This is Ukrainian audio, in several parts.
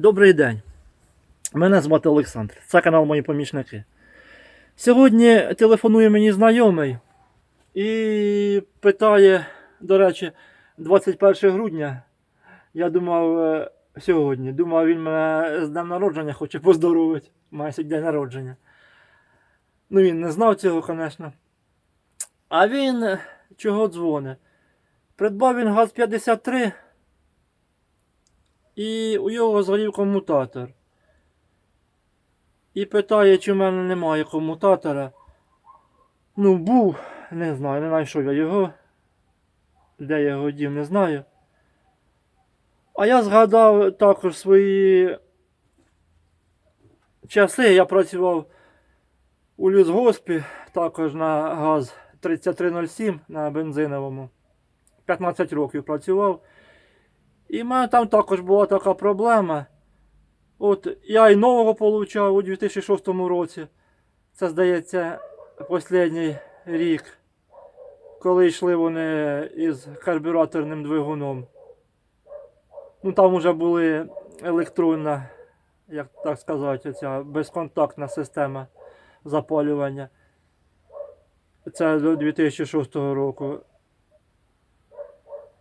Добрий день. Мене звати Олександр. Це канал Мої помічники. Сьогодні телефонує мені знайомий і питає, до речі, 21 грудня. Я думав е, сьогодні. Думав, він мене з днем народження хоче поздоровити. Має день народження. Ну, він не знав цього, звісно. А він е, чого дзвонить? Придбав він ГАЗ-53 і у його згорів комутатор. І питає, чи в мене немає комутатора. Ну, був, не знаю, не знайшов я його. Де я його дів, не знаю. А я згадав також свої часи. Я працював у лісгоспі, також на ГАЗ 3307 на бензиновому. 15 років працював. І в мене там також була така проблема. От я і нового получав у 2006 році. Це, здається, останній рік, коли йшли вони із карбюраторним двигуном. Ну там вже були електронна, як так сказати, ця безконтактна система запалювання. Це до 2006 року.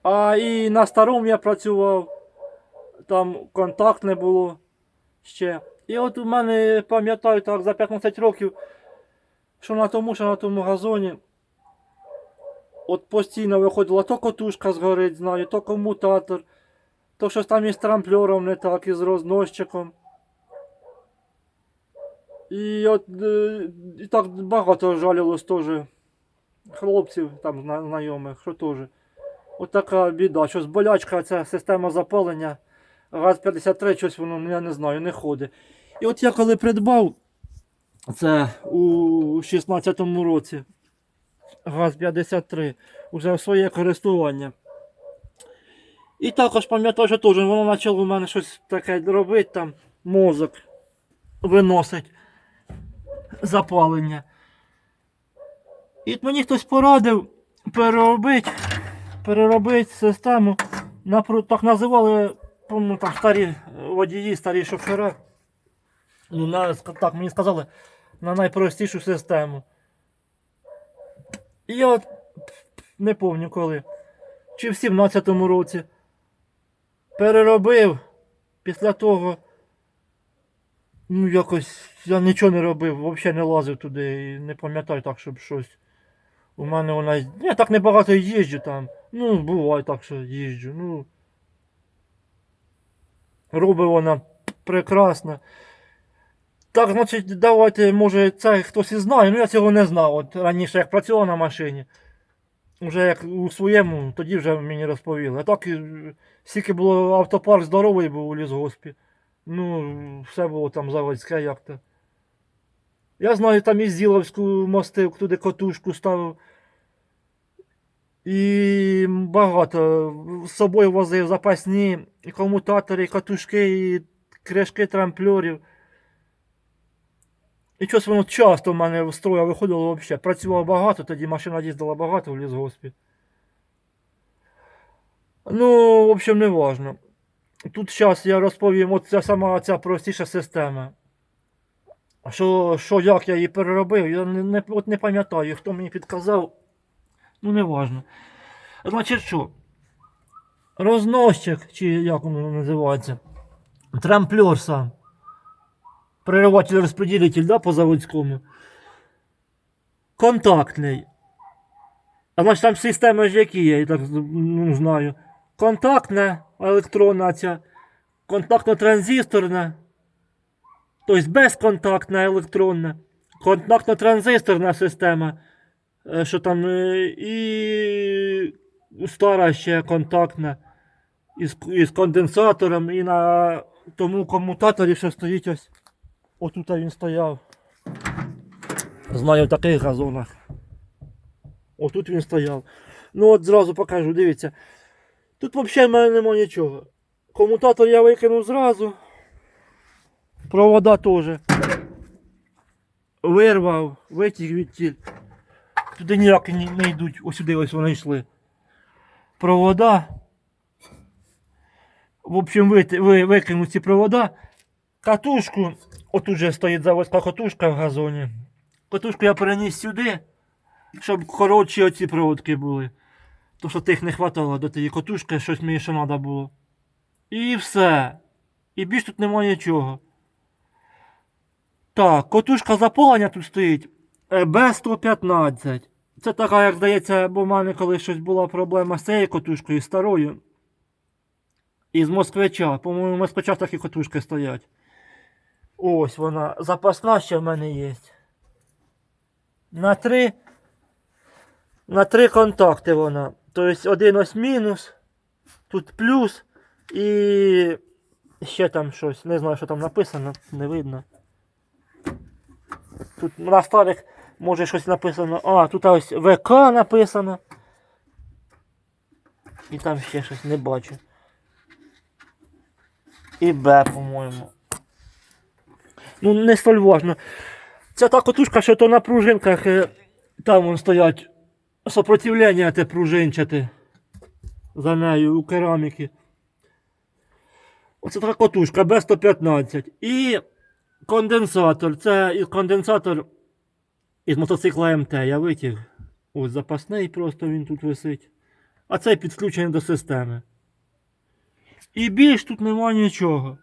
А і на старому я працював, там контакт не було ще. І от у мене, пам'ятаю, так за 15 років, що на тому, що на тому газоні. От постійно виходила то котушка згорить, знаю, то комутатор, то щось там із трамплером не так, із розносчиком. І от е, і так багато жалілось теж хлопців там знайомих, що теж. От така біда, щось болячка, ця система запалення. ГАЗ-53, щось воно, я не знаю, не ходить. І от я коли придбав це у 16-му році ГАЗ-53, вже своє користування. І також пам'ятаю, що теж воно почало у мене щось таке робити, там мозок виносить запалення. І от мені хтось порадив переробити переробити систему. Так називали ну, старі водії, старі шофери. Ну, на, так мені сказали, на найпростішу систему. І я от не пам'ятаю коли. Чи в 17-му році переробив після того. Ну, якось я нічого не робив, взагалі не лазив туди і не пам'ятаю так, щоб щось. У мене вона. Я так небагато їжджу там. Ну, буває так, що їжджу. Ну. Робить вона прекрасно. Так, значить, давайте, може, це хтось і знає, ну я цього не знав. От раніше як працював на машині. Вже як у своєму, тоді вже мені розповіли. А так, і, скільки було автопарк здоровий був у лісгоспі. Ну, все було там заводське як-то. Я знаю, там і Зіловську мостив, туди котушку ставив. І багато з собою возив запасні і комутатори, і катушки, і кришки трампльорів. І щось воно часто в мене в строя виходило взагалі. Працював багато, тоді машина їздила багато в лісгоспі. Ну, в общем, не важно. Тут зараз я розповім, от ця сама ця простіша система. Що, що як я її переробив, я не, не, от не пам'ятаю, хто мені підказав. Ну, не важно. Значить що? Розносчик, чи як воно називається? Трамплер сам. Перериватель розподілитель, да, по заводському. Контактний. А значить там система ж які є, я так ну, знаю. Контактна електронна контактно-транзисторна. Тобто безконтактна електронна, контактно-транзисторна система, е, що там е, і стара ще контактна із, із конденсатором, і на тому комутаторі, що стоїть ось. Отут він стояв. Знаю в таких газонах. Отут він стояв. Ну от зразу покажу, дивіться. Тут взагалі в мене немає нічого. Комутатор я викинув зразу. Провода теж. Вирвав, витяг відтіль. Туди ніяк не, йдуть. Ось сюди ось вони йшли. Провода. в общем, ви, ви, викинув ці провода. Катушку, отут же стоїть заводська катушка в газоні. Катушку я переніс сюди, щоб коротші оці проводки були. То що тих не хватало до тієї катушки, щось мені ще треба було. І все. І більш тут немає нічого. Так, котушка запалення тут стоїть е, Б115. Це така, як здається, бо в мене коли щось була проблема з цією котушкою старою. Із москвича. По-моєму, в москвича такі котушки стоять. Ось вона. Запасна ще в мене є. На три. На три контакти вона. Тобто один ось мінус. Тут плюс. І ще там щось. Не знаю, що там написано, не видно. Тут на старих може щось написано. А, тут ось ВК написано. І там ще щось не бачу. І Б, по-моєму. Ну, не столь важно. Це та котушка, що то на пружинках, е, там вон стоять сопротивлення те пружинчате. За нею у кераміки. Оце така котушка Б115. І конденсатор. Це конденсатор із мотоцикла МТ. Я витяг. Ось запасний просто він тут висить. А цей підключений до системи. І більш тут нема нічого.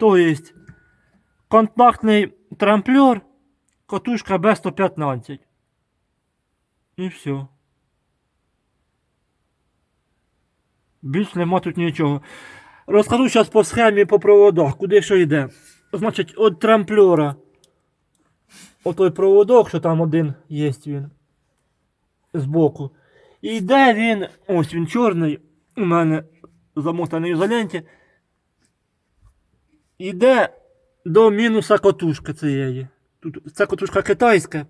Тобто контактний трамплер, катушка Б115. І все. Більш нема тут нічого. Розкажу зараз по схемі по проводах, куди що йде. Значить, від трамплера. Отой проводок, що там один є він. Збоку. І йде він, ось він чорний, у мене замотаний в ізоленті. Іде до мінуса котушки цієї. Тут ця котушка китайська.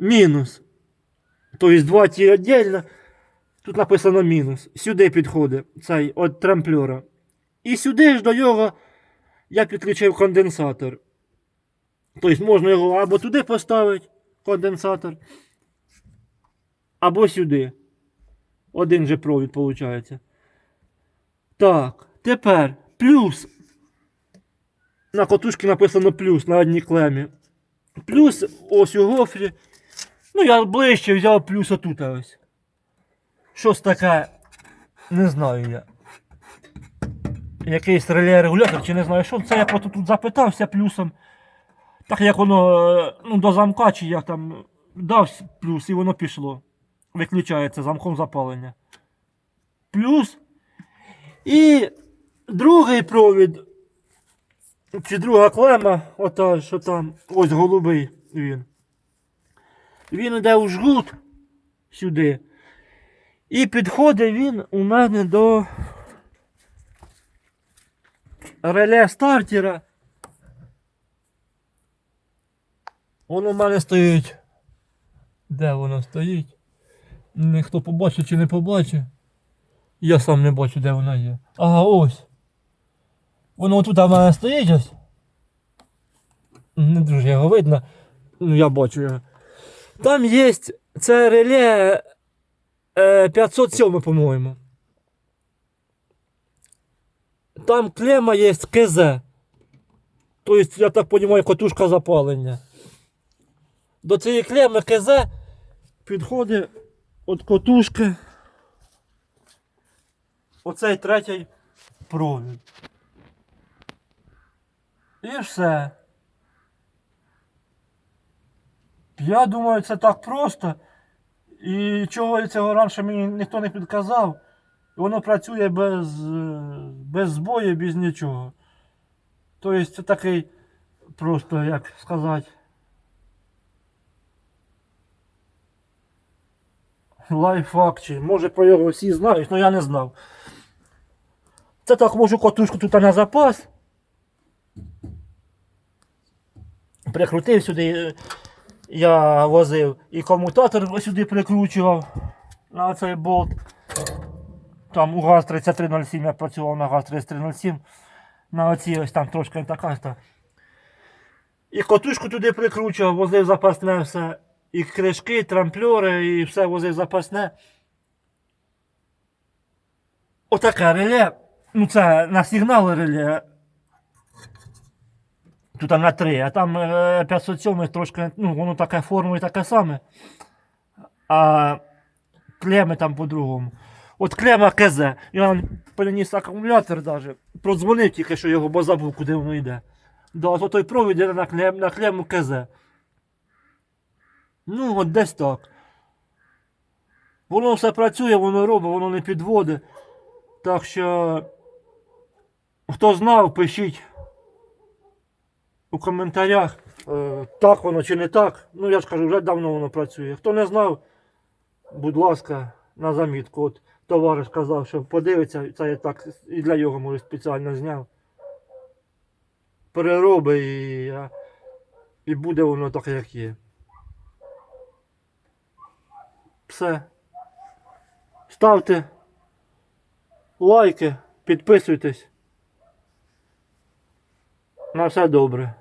Мінус. Тобто два ті віддільно. Тут написано мінус. Сюди підходить цей від трамплера. І сюди ж до нього я підключив конденсатор. Тобто можна його або туди поставити, конденсатор, або сюди. Один же провід виходить. Так, тепер плюс. На котушці написано плюс на одній клемі. Плюс ось у гофрі. Ну, я ближче взяв плюс отут ось. Щось таке, не знаю я. Якийсь реле регулятор, чи не знаю, що це я просто тут запитався плюсом. Так як воно е, ну, до замка, чи як там дав плюс і воно пішло. Виключається замком запалення. Плюс. І другий провід. Чи друга клема, ота, що там, ось голубий він. Він йде у жгут сюди. І підходить він у мене до реле стартера. Воно у мене стоїть. Де воно стоїть? Ніхто побачить чи не побачить. Я сам не бачу, де вона є. Ага, ось. Воно тут у мене стоїть ось. Не дуже його видно. Ну, я бачу його. Там є це реле е, 507, по-моєму. Там клема є КЗ. Тобто, я так розумію, катушка запалення. До цієї клеми КЗ підходить від катушки оцей третій провід. І все. Я думаю, це так просто. І чого цього раніше мені ніхто не підказав. Воно працює без, без збою, без нічого. Тобто це такий просто, як сказати. Лайфхак, чи може про його всі знають, але я не знав. Це так можу котушку тут на запас. Прикрутив сюди, е, я возив і комутатор сюди прикручував на цей болт. Там у ГАЗ 3307 я працював на ГАЗ 3307. На оці ось там трошки така. Та. І котушку туди прикручував, возив запасне все. І кришки, трампльори, і все возив запасне. отаке реле. Ну це на сигнал реле. Тут на 3, а там е, 507 трошки, ну, воно таке формою таке саме. А клеми там по-другому. От клема КЗ. Я переніс акумулятор даже. Продзвонив тільки, що його, бо забув, куди воно йде. Да, от той провід іде на, клем, на клему КЗ. Ну, от десь так. Воно все працює, воно робить, воно не підводить. Так що, хто знав, пишіть у коментарях, е, так воно чи не так. Ну, я ж кажу, вже давно воно працює. Хто не знав, будь ласка, на замітку. От товариш казав, що подивиться, це я так і для його може спеціально зняв. Перероби і, і буде воно так, як є. Все. Ставте лайки, підписуйтесь. На все добре.